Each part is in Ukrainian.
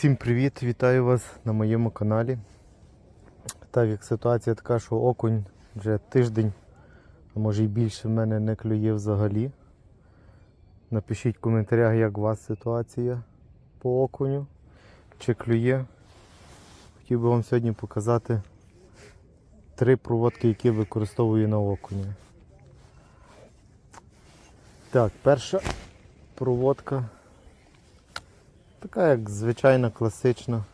Всім привіт! Вітаю вас на моєму каналі. Так як ситуація така, що окунь вже тиждень, а може й більше в мене не клює взагалі. Напишіть в коментарях, як у вас ситуація по окуню, чи клює. Хотів би вам сьогодні показати три проводки, які використовую на окуні. Так, перша проводка. Така як звичайна класична.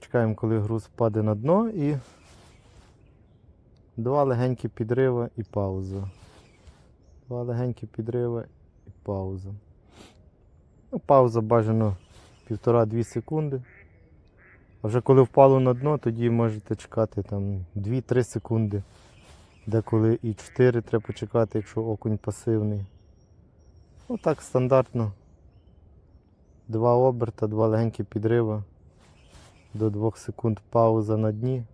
Чекаємо, коли груз впаде на дно і два легенькі підриви і пауза. Два легенькі підриви і пауза. Ну, пауза бажано 1,5-2 секунди. А вже коли впало на дно, тоді можете чекати там 2-3 секунди. Деколи і 4 треба почекати, якщо окунь пасивний. Ну так стандартно. Два оберта, два легенькі підрива. До 2 секунд пауза на дні.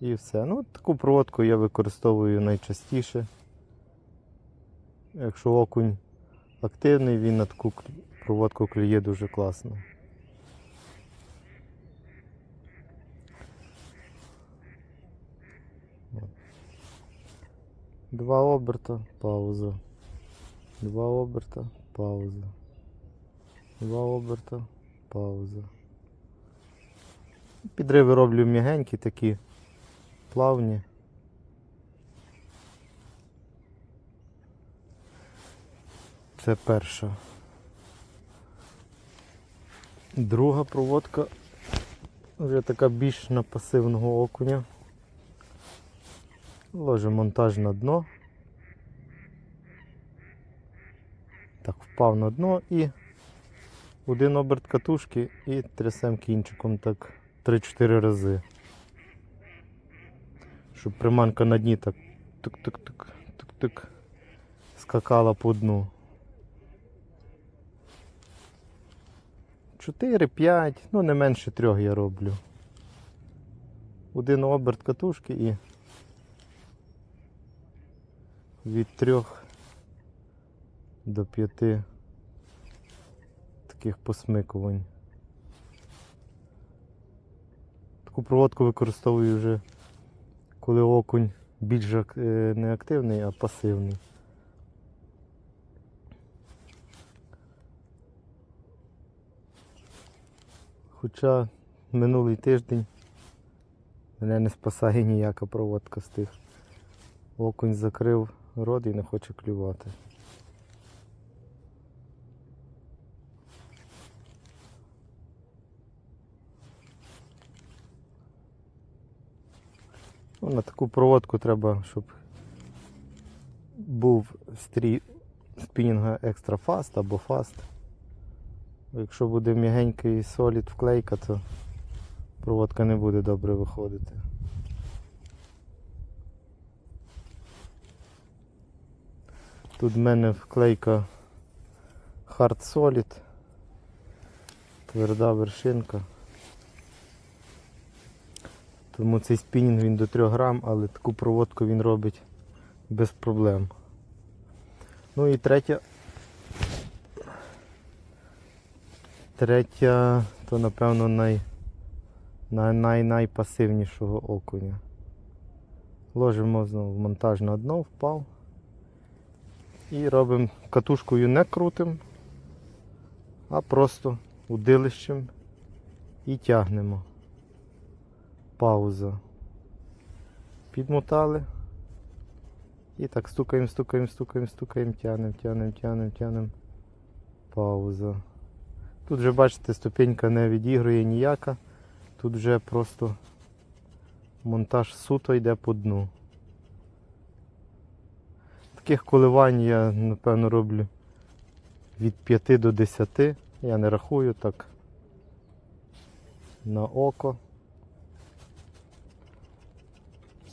І все. Ну, таку проводку я використовую найчастіше. Якщо окунь активний, він на таку проводку клює дуже класно. Два оберта, пауза. Два оберта, пауза. Два оберта, пауза. Підриви роблю м'ягенькі такі, плавні. Це перша. Друга проводка вже така більш на пасивного окуня. Ложу монтаж на дно. Так, впав на дно і один оберт катушки і трясем кінчиком так 3-4 рази. Щоб приманка на дні так тук-тук-тук, тук-тук скакала по дну. 4-5, ну не менше трьох я роблю. Один оберт катушки і від трьох до п'яти таких посмикувань. Таку проводку використовую вже, коли окунь більш е, не активний, а пасивний. Хоча минулий тиждень мене не спасає ніяка проводка з тих. Окунь закрив рот і не хоче клювати. Ну, на таку проводку треба, щоб був стрій спінінга екстра фаст або фаст. Якщо буде м'ягенький солід вклейка, то проводка не буде добре виходити. Тут в мене вклейка Hard Solid, тверда вершинка. Тому цей спінінг він до 3 грам, але таку проводку він робить без проблем. Ну і третя. Третя, то напевно най, най, най, найпасивнішого окуня. Ложимо знову в монтаж на дно, впав. І робимо катушкою не крутим, а просто удилищем і тягнемо. Пауза. Підмотали. І так стукаємо, стукаємо, стукаємо, стукаємо, тянемо, тянемо, тянемо, тянемо. Пауза. Тут вже бачите, ступенька не відігрує ніяка. Тут вже просто монтаж суто йде по дну. Таких коливань я, напевно, роблю від 5 до 10. Я не рахую так на око.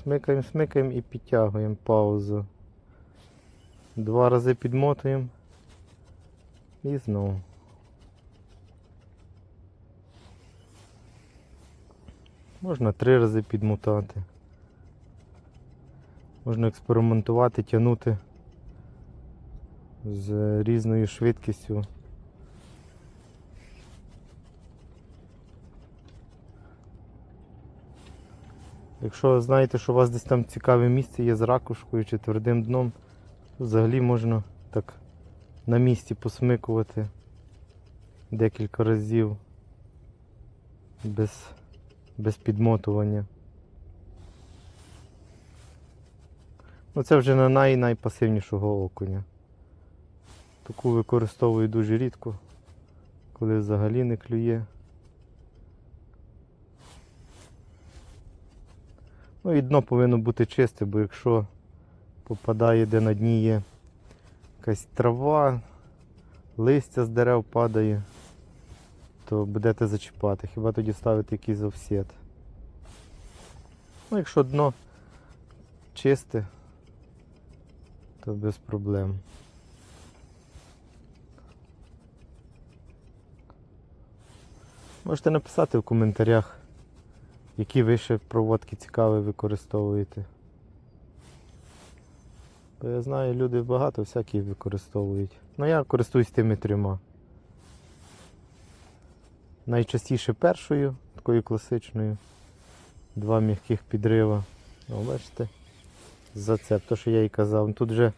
Смикаємо, смикаємо і підтягуємо паузу. Два рази підмотуємо і знову. Можна три рази підмотати. Можна експериментувати, тягнути з різною швидкістю. Якщо знаєте, що у вас десь там цікаве місце є з ракушкою чи твердим дном, то взагалі можна так на місці посмикувати декілька разів без, без підмотування. Ну це вже на най найпасивнішого окуня. Таку використовую дуже рідко, коли взагалі не клює. Ну і дно повинно бути чисте, бо якщо попадає, де на дні є якась трава, листя з дерев падає, то будете зачіпати. Хіба тоді ставити якийсь офсет. Ну, якщо дно чисте, то без проблем. Можете написати в коментарях, які ви ще проводки цікаві використовуєте. Бо я знаю, люди багато всякі використовують. Ну я користуюсь тими трьома. Найчастіше першою, такою класичною. Два м'яких підрива. О, бачите? Зацеп, то що я і казав. Тут же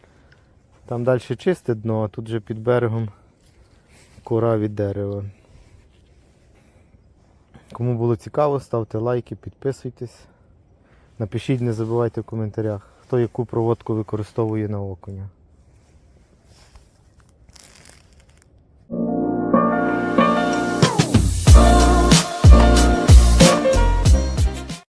там далі чисте дно, а тут же під берегом кора від дерева. Кому було цікаво, ставте лайки, підписуйтесь. Напишіть, не забувайте в коментарях, хто яку проводку використовує на окуня.